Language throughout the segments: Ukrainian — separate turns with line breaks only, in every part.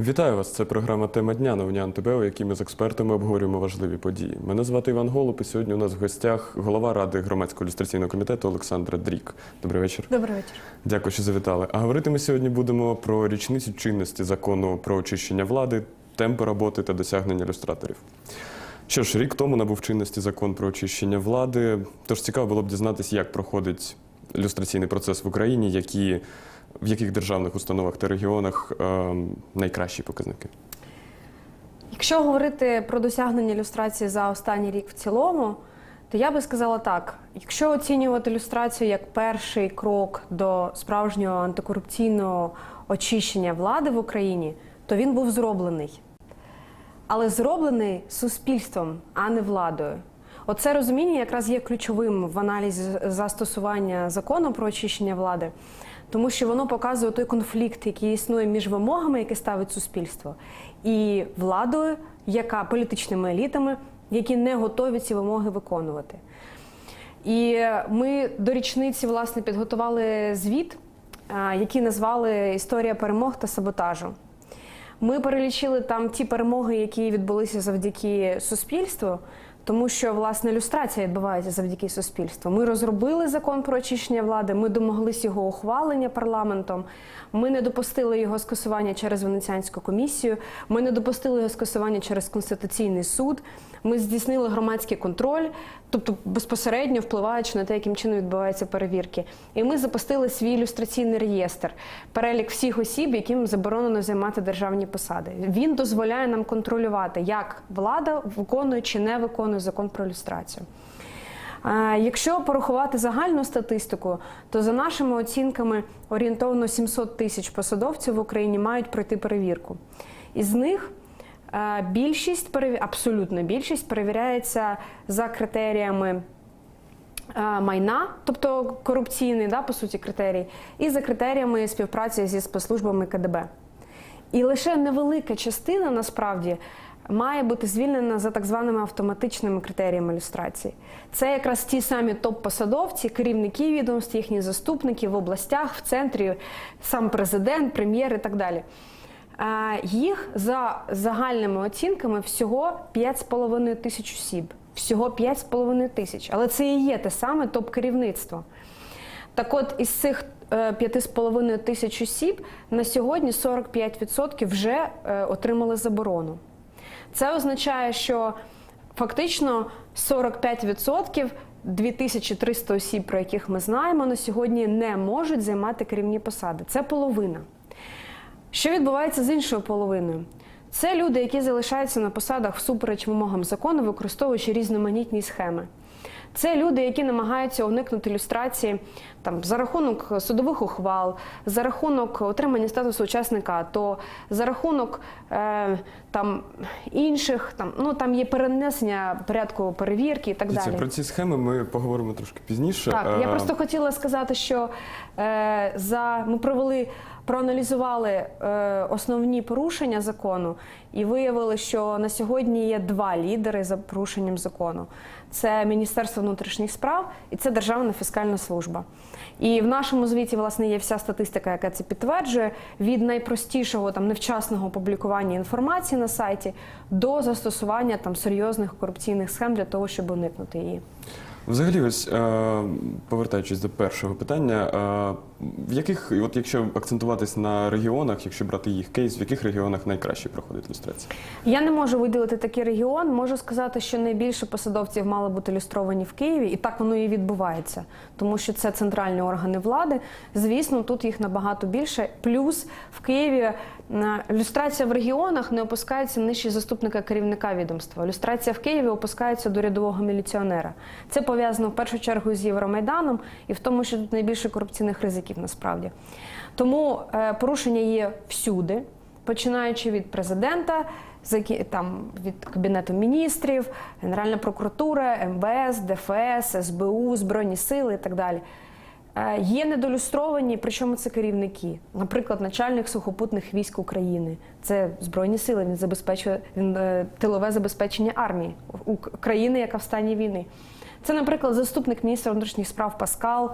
Вітаю вас! Це програма Тема дня на УНІАН ТБ, у якій ми з експертами обговорюємо важливі події. Мене звати Іван Голуб, і сьогодні у нас в гостях голова ради громадського ілюстраційного комітету Олександра Дрік. Добрий вечір.
Добрий вечір.
Дякую, що завітали. А говорити ми сьогодні будемо про річницю чинності закону про очищення влади, темпи роботи та досягнення ілюстраторів. Що ж, рік тому набув чинності закон про очищення влади. Тож цікаво було б дізнатися, як проходить ілюстраційний процес в Україні, які, в яких державних установах та регіонах е, найкращі показники.
Якщо говорити про досягнення ілюстрації за останній рік в цілому, то я би сказала так: якщо оцінювати ілюстрацію як перший крок до справжнього антикорупційного очищення влади в Україні, то він був зроблений. Але зроблений суспільством, а не владою. Оце розуміння якраз є ключовим в аналізі застосування закону про очищення влади, тому що воно показує той конфлікт, який існує між вимогами, які ставить суспільство, і владою, яка політичними елітами, які не готові ці вимоги виконувати. І ми до річниці власне підготували звіт, а, який назвали Історія перемог та саботажу. Ми перелічили там ті перемоги, які відбулися завдяки суспільству, тому що власне ілюстрація відбувається завдяки суспільству. Ми розробили закон про очищення влади, ми домоглися його ухвалення парламентом. Ми не допустили його скасування через Венеціанську комісію. Ми не допустили його скасування через Конституційний суд. Ми здійснили громадський контроль, тобто безпосередньо впливаючи на те, яким чином відбуваються перевірки. І ми запустили свій ілюстраційний реєстр, перелік всіх осіб, яким заборонено займати державні посади. Він дозволяє нам контролювати, як влада виконує чи не виконує закон про ілюстрацію. Е, Якщо порахувати загальну статистику, то за нашими оцінками орієнтовно 700 тисяч посадовців в Україні мають пройти перевірку. Із них більшість абсолютна більшість перевіряється за критеріями майна, тобто корупційний, да, по суті, критерій, і за критеріями співпраці зі спецслужбами КДБ. І лише невелика частина насправді має бути звільнена за так званими автоматичними критеріями ілюстрації. Це якраз ті самі топ-посадовці, керівники відомств, їхні заступники в областях, в центрі, сам президент, прем'єр і так далі. Е, Їх за загальними оцінками всього 5,5 тисяч осіб. Всього 5,5 тисяч. Але це і є те саме топ-керівництво. Так от із цих е, 5,5 тисяч осіб на сьогодні 45% вже е, отримали заборону. Це означає, що фактично 45% 2300 осіб, про яких ми знаємо, на сьогодні не можуть займати керівні посади. Це половина. Що відбувається з іншою половиною? Це люди, які залишаються на посадах всупереч вимогам закону, використовуючи різноманітні схеми. Це люди, які намагаються уникнути ілюстрації там за рахунок судових ухвал, за рахунок отримання статусу учасника АТО, за рахунок е, там інших там ну там є перенесення порядку перевірки і так
Дивіться,
далі.
про ці схеми ми поговоримо трошки пізніше.
Так, я
Е,
просто хотіла сказати, що е, за ми провели, проаналізували е, основні порушення закону і виявили, що на сьогодні є два лідери за порушенням закону: це Міністерство внутрішніх справ і це Державна фіскальна служба. І в нашому звіті власне є вся статистика, яка це підтверджує, від найпростішого там невчасного публікування інформації на сайті до застосування там серйозних корупційних схем для того, щоб уникнути її.
Взагалі, ось е, повертаючись до першого питання, е, в яких, от якщо акцентуватись на регіонах, якщо брати їх кейс, в яких регіонах найкраще проходить ілюстрація?
Я не можу виділити такий регіон. Можу сказати, що найбільше посадовців мали бути ілюстровані в Києві, і так воно і відбувається, тому що це центральні органи влади. Звісно, тут їх набагато більше. Плюс в Києві е, ілюстрація в регіонах не опускається нижче заступника керівника відомства. Ілюстрація в Києві опускається до рядового міліціонера. Це пов'язано в першу чергу з Євромайданом і в тому, що тут найбільше корупційних ризиків насправді. Тому е, порушення є всюди починаючи від президента, там від кабінету міністрів, Генеральна прокуратура, МВС, ДФС, СБУ, Збройні сили і так далі. Е, Є недолюстровані, причому це керівники, наприклад, начальник сухопутних військ України. Це збройні сили. Він забезпечує він е, тилове забезпечення армії у країни, яка в стані війни. Це, наприклад, заступник міністра внутрішніх справ Паскал,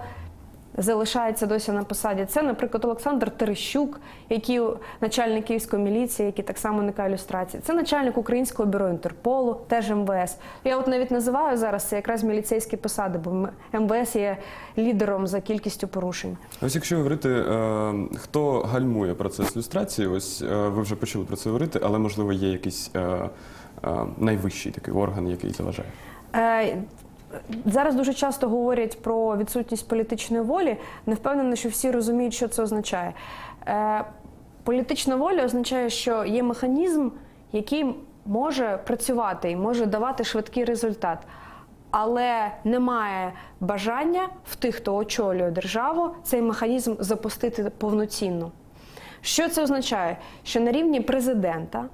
залишається досі на посаді. Це, наприклад, Олександр Терещук, який начальник Київської міліції, який так само уникає ілюстрації. Це начальник Українського бюро Інтерполу, теж МВС. Я от навіть називаю зараз це якраз міліцейські посади, бо МВС є лідером за кількістю порушень.
Ось якщо говорити, е, хто гальмує процес люстрації, ось е, ви вже почали про це говорити, але можливо є якийсь е, найвищий такий орган, який заважає.
Зараз дуже часто говорять про відсутність політичної волі. Не впевнена, що всі розуміють, що це означає. Е, Політична воля означає, що є механізм, який може працювати і може давати швидкий результат. Але немає бажання в тих, хто очолює державу, цей механізм запустити повноцінно. Що це означає? Що на рівні президента,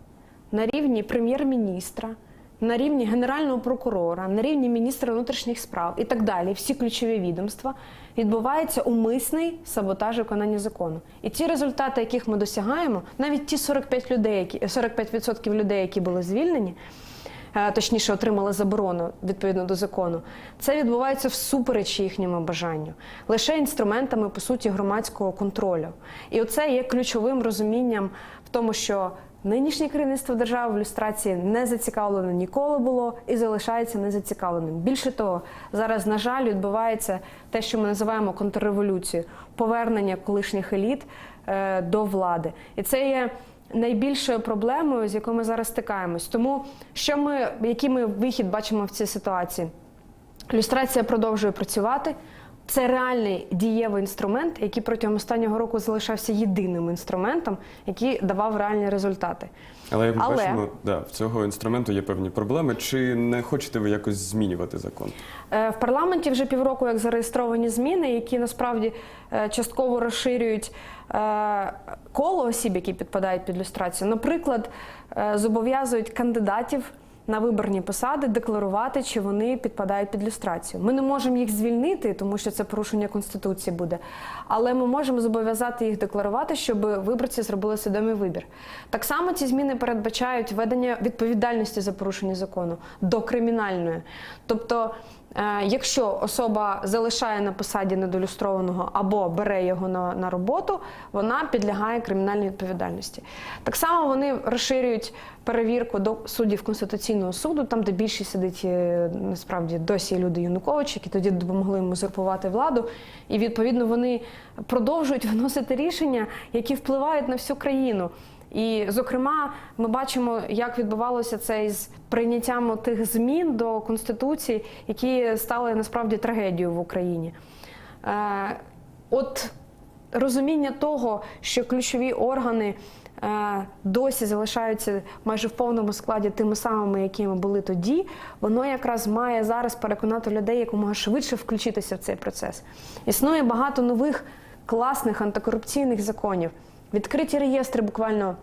на рівні прем'єр-міністра, на рівні генерального прокурора, на рівні міністра внутрішніх справ і так далі, всі ключові відомства, відбувається умисний саботаж виконання закону. І ті результати, яких ми досягаємо, навіть ті 45 людей, які 45% людей, які були звільнені. е, Точніше, отримали заборону відповідно до закону. Це відбувається всупереч їхньому бажанню, лише інструментами по суті громадського контролю. І оце є ключовим розумінням в тому, що нинішнє керівництво держави в люстрації не зацікавлено ніколи було і залишається незацікавленим. Більше того, зараз, на жаль, відбувається те, що ми називаємо контрреволюцією, повернення колишніх еліт е, до влади. І це є найбільшою проблемою, з якою ми зараз стикаємось. Тому що ми, який ми вихід бачимо в цій ситуації? Люстрація продовжує працювати. Це реальний дієвий інструмент, який протягом останнього року залишався єдиним інструментом, який давав реальні результати.
Але як ми
Але-
бачимо, да, в цього інструменту є певні проблеми. Чи не хочете ви якось змінювати закон?
Е, В парламенті вже півроку як зареєстровані зміни, які насправді е, частково розширюють е, коло осіб, які підпадають під люстрацію. Наприклад, зобов'язують кандидатів на виборні посади декларувати, чи вони підпадають під люстрацію. Ми не можемо їх звільнити, тому що це порушення конституції буде. Але ми можемо зобов'язати їх декларувати, щоб виборці зробили свідомий вибір. Так само ці зміни передбачають введення відповідальності за порушення закону до кримінальної. Тобто, якщо особа залишає на посаді недолюстрованого або бере його на, на роботу, вона підлягає кримінальній відповідальності. Так само вони розширюють перевірку до суддів Конституційного суду, там, де більшість сидить е, насправді досі люди Янукович, які тоді допомогли йому узурпувати владу. І відповідно вони продовжують виносити рішення, які впливають на всю країну. І, зокрема, ми бачимо, як відбувалося це із прийняттям тих змін до конституції, які стали насправді трагедією в Україні. Е, от розуміння того, що ключові органи е, досі залишаються майже в повному складі тими самими, якими були тоді, воно якраз має зараз переконати людей якомога швидше включитися в цей процес. Існує багато нових класних антикорупційних законів, відкриті реєстри буквально.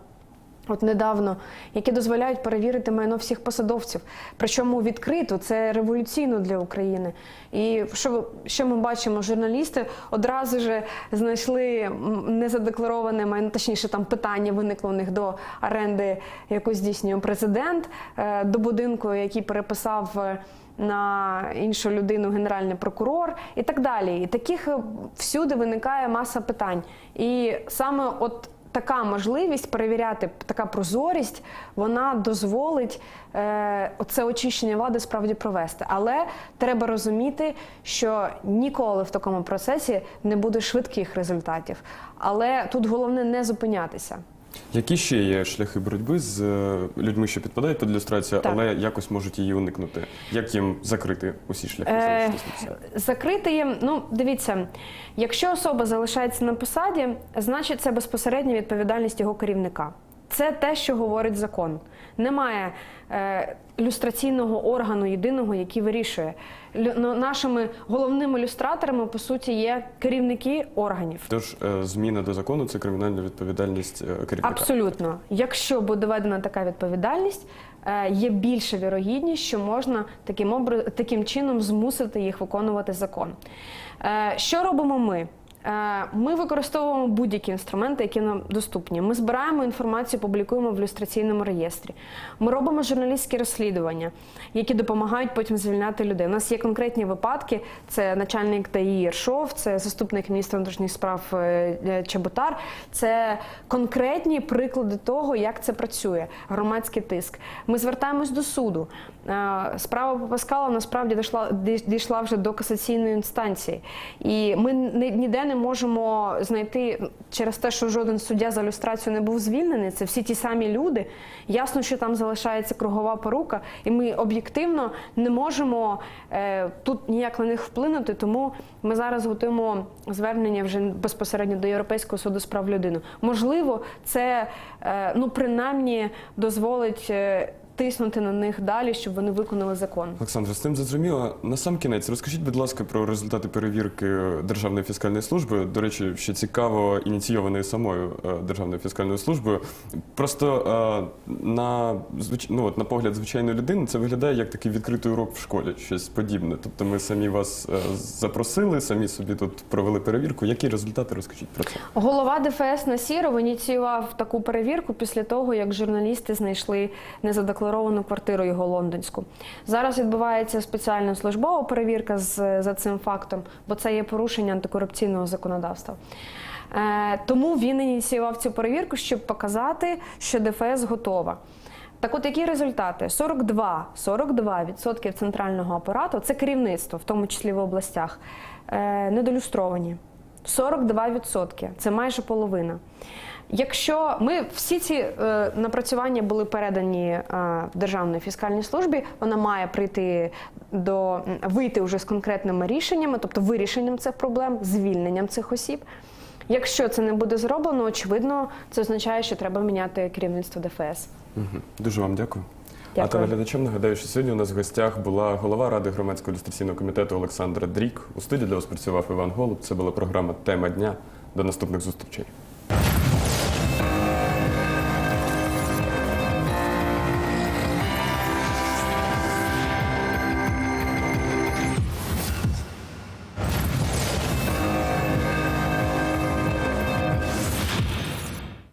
От недавно, які дозволяють перевірити майно всіх посадовців. Причому відкрито це революційно для України. І що, що ми бачимо? Журналісти одразу ж знайшли незадеклароване майно, точніше, там питання виникло у них до оренди, яку здійснює президент, е, до будинку, який переписав. е, На іншу людину генеральний прокурор і так далі. І таких е, всюди виникає маса питань. І саме от така можливість перевіряти, така прозорість, вона дозволить е, це очищення влади справді провести. Але треба розуміти, що ніколи в такому процесі не буде швидких результатів. Але тут головне не зупинятися.
Які ще є шляхи боротьби з е, людьми, що підпадають під ілюстрацію,
Так.
але якось можуть її уникнути? Як їм закрити усі шляхи?
Е? Закрити їм, ну дивіться, якщо особа залишається на посаді, значить це безпосередня відповідальність його керівника. Це те, що говорить закон. Немає е, люстраційного органу єдиного, який вирішує. Лю, ну, нашими головними люстраторами, по суті, є керівники органів.
Тож е, зміна до закону це кримінальна відповідальність е, керівника.
Абсолютно, якщо буде введена така відповідальність, е, є більша вірогідність, що можна таким таким чином змусити їх виконувати закон. Е, Що робимо ми? Е, Ми використовуємо будь-які інструменти, які нам доступні. Ми збираємо інформацію, публікуємо в люстраційному реєстрі. Ми робимо журналістські розслідування, які допомагають потім звільняти людей. У нас є конкретні випадки: це начальник ТАІ Єршов, це заступник міністра внутрішніх справ е, е, Чеботар. Це конкретні приклади того, як це працює. Громадський тиск. Ми звертаємось до суду. Е, Справа по насправді дійшла, дійшла вже до касаційної інстанції. І ми ніде не можемо знайти через те, що жоден суддя за люстрацію не був звільнений. Це всі ті самі люди. Ясно, що там залишається кругова порука, і ми об'єктивно не можемо е, тут ніяк на них вплинути. Тому ми зараз готуємо звернення вже безпосередньо до Європейського суду з прав людини. Можливо, це е, ну принаймні дозволить. е, Тиснути на них далі, щоб вони виконали закон.
Олександр, з цим зрозуміло. На сам кінець розкажіть, будь ласка, про результати перевірки Державної фіскальної служби. До речі, ще цікаво, ініційованої самою е, Державною фіскальною службою. Просто е, на ну, от, на погляд звичайної людини це виглядає як такий відкритий урок в школі, щось подібне. Тобто ми самі вас е, запросили, самі собі тут провели перевірку. Які результати розкажіть про це?
Голова ДФС Насіров ініціював таку перевірку після того, як журналісти знайшли незадекларовану квартиру його лондонську. Зараз відбувається спеціальна службова перевірка з, за цим фактом, бо це є порушення антикорупційного законодавства. Е, тому він ініціював цю перевірку, щоб показати, що ДФС готова. Так от які результати? 42, 42% центрального апарату, це керівництво, в тому числі в областях, е, недолюстровані. 42%, це майже половина. Якщо ми всі ці е, напрацювання були передані е, Державній фіскальній службі, вона має прийти до вийти вже з конкретними рішеннями, тобто вирішенням цих проблем, звільненням цих осіб. Якщо це не буде зроблено, очевидно, це означає, що треба міняти керівництво ДФС.
Мгм. Дуже вам дякую. А
Дякую.
телеглядачам нагадаю, що сьогодні у нас в гостях була голова Ради громадського ілюстраційного комітету Олександра Дрік. У студії для вас працював Іван Голуб. Це була програма Тема дня. До наступних зустрічей.